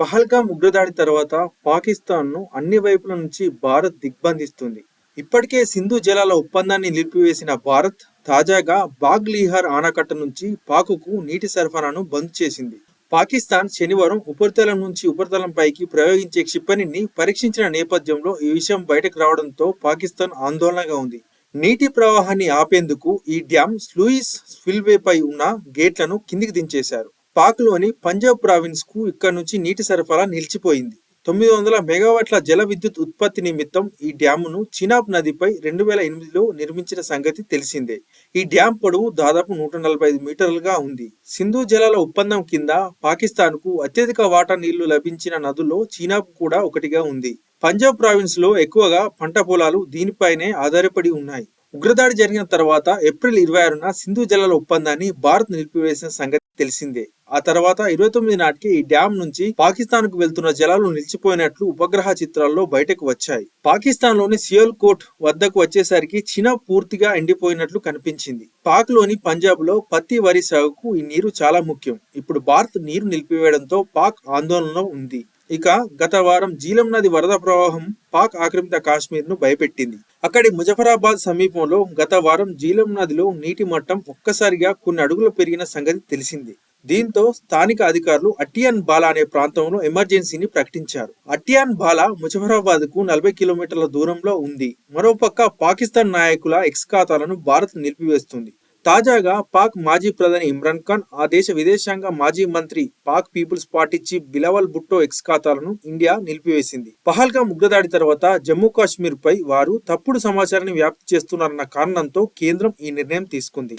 పహల్గామ్ ఉగ్రదాడి తర్వాత పాకిస్తాన్ను అన్ని వైపుల నుంచి భారత్ దిగ్బంధిస్తుంది. ఇప్పటికే సింధు జలాల ఒప్పందాన్ని నిలిపివేసిన భారత్ తాజాగా బాగ్ లీహార్ ఆనకట్ట నుంచి పాకుకు నీటి సరఫరాను బంద్ చేసింది. పాకిస్తాన్ శనివారం ఉపరితలం నుంచి ఉపరితలంపైకి ప్రయోగించే క్షిపణిని పరీక్షించిన నేపథ్యంలో ఈ విషయం బయటకు రావడంతో పాకిస్తాన్ ఆందోళనగా ఉంది. నీటి ప్రవాహాన్ని ఆపేందుకు ఈ డ్యాం స్లూయిస్ స్పిల్వేపై ఉన్న గేట్లను కిందికి దించేశారు. పాక్లోని పంజాబ్ ప్రావిన్స్కు ఇక్కడ నుంచి నీటి సరఫరా నిలిచిపోయింది. తొమ్మిది వందల మెగావాట్ల జల విద్యుత్ ఉత్పత్తి నిమిత్తం ఈ డ్యామును చినాబ్ నదిపై రెండు వేల ఎనిమిదిలో నిర్మించిన సంగతి తెలిసిందే. ఈ డ్యాం పొడవు దాదాపు నూట నలభై ఐదు మీటర్లుగా ఉంది. సింధు జలాల ఒప్పందం కింద పాకిస్తాన్కు అత్యధిక వాటా నీళ్ళు లభించిన నదుల్లో చీనాబ్ కూడా ఒకటిగా ఉంది. పంజాబ్ ప్రావిన్స్లో ఎక్కువగా పంట పొలాలు దీనిపైనే ఆధారపడి ఉన్నాయి. ఉగ్రదాడి జరిగిన తర్వాత ఏప్రిల్ ఇరవై ఆరున సింధు జలాల ఒప్పందాన్ని భారత్ నిలిపివేసిన సంగతి తెలిసిందే. ఆ తర్వాత ఇరవై తొమ్మిది నాటికి ఈ డ్యాం నుంచి పాకిస్తాన్కు వెళ్తున్న జలాలు నిలిచిపోయినట్లు ఉపగ్రహ చిత్రాల్లో బయటకు వచ్చాయి. పాకిస్తాన్లోని సియోల్ కోట్ వద్దకు వచ్చేసరికి చీనా పూర్తిగా ఎండిపోయినట్లు కనిపించింది. పాక్లోని పంజాబ్లో పత్తి వరి సాగుకు ఈ నీరు చాలా ముఖ్యం. ఇప్పుడు భారత్ నీరు నిలిపివేయడంతో పాక్ ఆందోళనలో ఉంది. ఇక గత వారం జీలం నది వరద ప్రవాహం పాక్ ఆక్రమిత కాశ్మీర్ను భయపెట్టింది. అక్కడి ముజఫరాబాద్ సమీపంలో గత వారం జీలం నదిలో నీటి మట్టం ఒక్కసారిగా కొన్ని అడుగులు పెరిగిన సంగతి తెలిసింది. దీంతో స్థానిక అధికారులు అటియాన్ బాలా అనే ప్రాంతంలో ఎమర్జెన్సీని ప్రకటించారు. అటియాన్ బాలా ముజఫరాబాద్కు నలభై కిలోమీటర్ల దూరంలో ఉంది. మరోపక్క పాకిస్తాన్ నాయకుల ఎక్స్ ఖాతాలను భారత్ నిలిపివేస్తుంది. తాజాగా పాక్ మాజీ ప్రధాని ఇమ్రాన్ ఖాన్ ఆ దేశ విదేశాంగ మాజీ మంత్రి Pak Peoples Party chief Bilawal Bhutto X ఖాతాలను ఇండియా నిలిపివేసింది. పహల్గా ఉగ్రదాడి తర్వాత జమ్మూ కాశ్మీర్ పై వారు తప్పుడు సమాచారాన్ని వ్యాప్తి చేస్తున్నారన్న కారణంతో కేంద్రం ఈ నిర్ణయం తీసుకుంది.